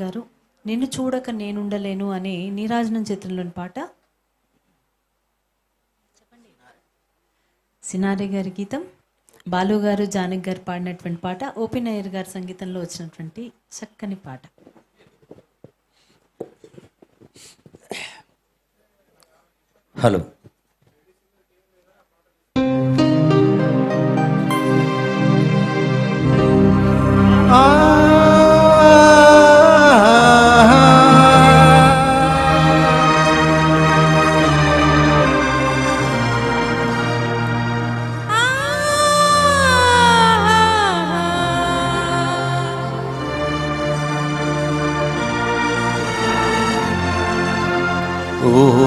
గారు నిన్ను చూడక నేనుండలేను అనే నీరాజనం చిత్రంలోని పాట. సినారి గారి గీతం బాలు గారు జానక్ గారు పాడినటువంటి పాట ఓపెన్ అయ్యర్ గారి సంగీతంలో వచ్చినటువంటి చక్కని పాట. Hello.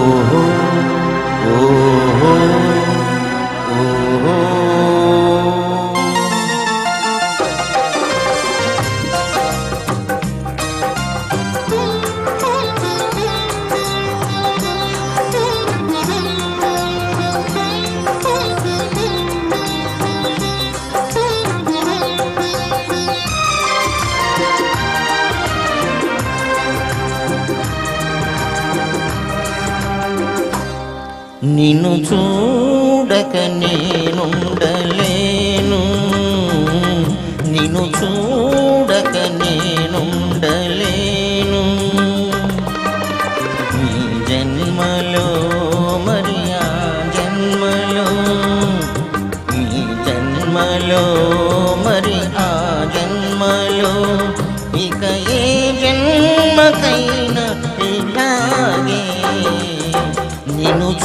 oh, oh, oh, oh. oh, oh. నిన్ను చూడక నేనుండలేను. నిన్ను చూడక నేనుండలేను. నీ జన్మలో మరి ఆ జన్మలో నీ జన్మలో మరి ఆ జన్మలో ఇక ఏ జన్మ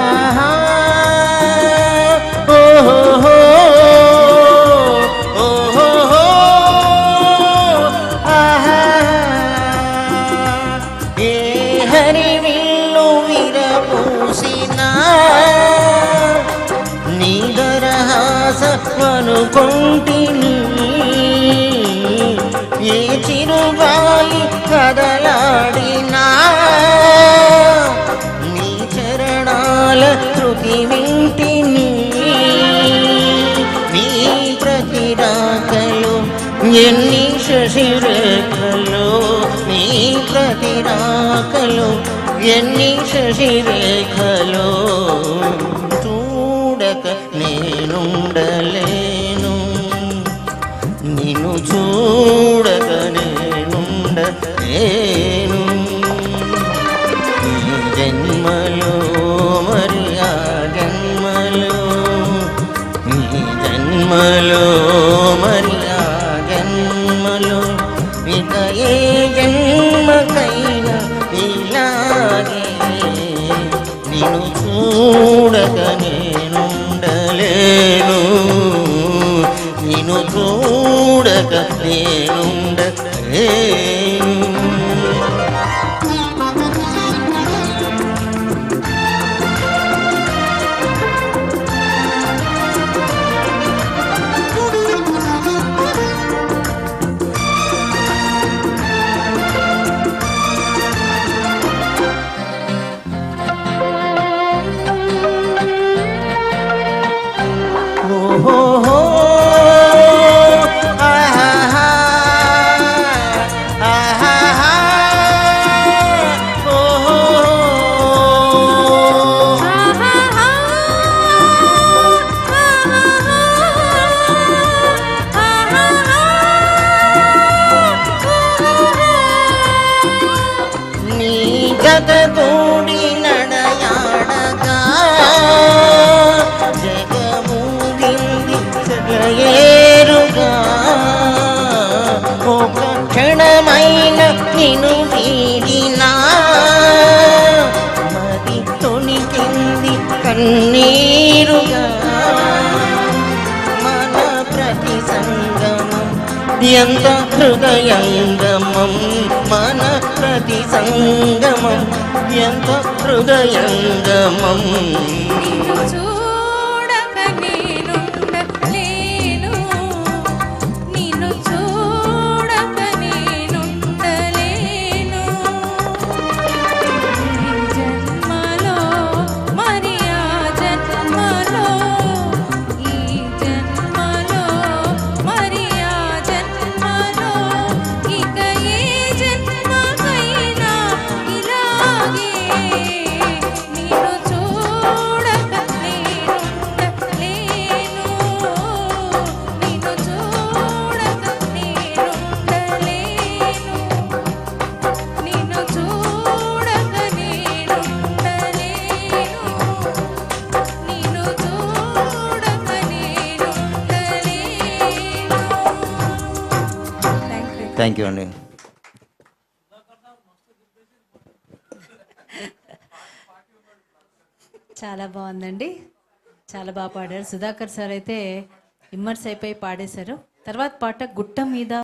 ఆహాహా. ఏ హరివిల్లు విరపూసినా ఏ చిరుగాలి ఎన్ని శశిరేఖలు నీ ప్రతిరాకలు ఎన్ని శశిరేఖలు చూడక నేనుండలేను. నిన్ను చూడక నేనుండలేను. ఈ జన్మలో మరి ఆ జన్మలో నీ జన్మలో మరి చూడక ఎంత హృదయంగమం మన ప్రతి సంగమం. ఎంత హృదయంగమం. థ్యాంక్ యూ అండి. చాలా బాగుందండి. చాలా బాగా పాడారు. సుధాకర్ సార్ అయితే ఇమ్మర్స్ అయిపోయి పాడేశారు. తర్వాత పాట గుట్ట మీద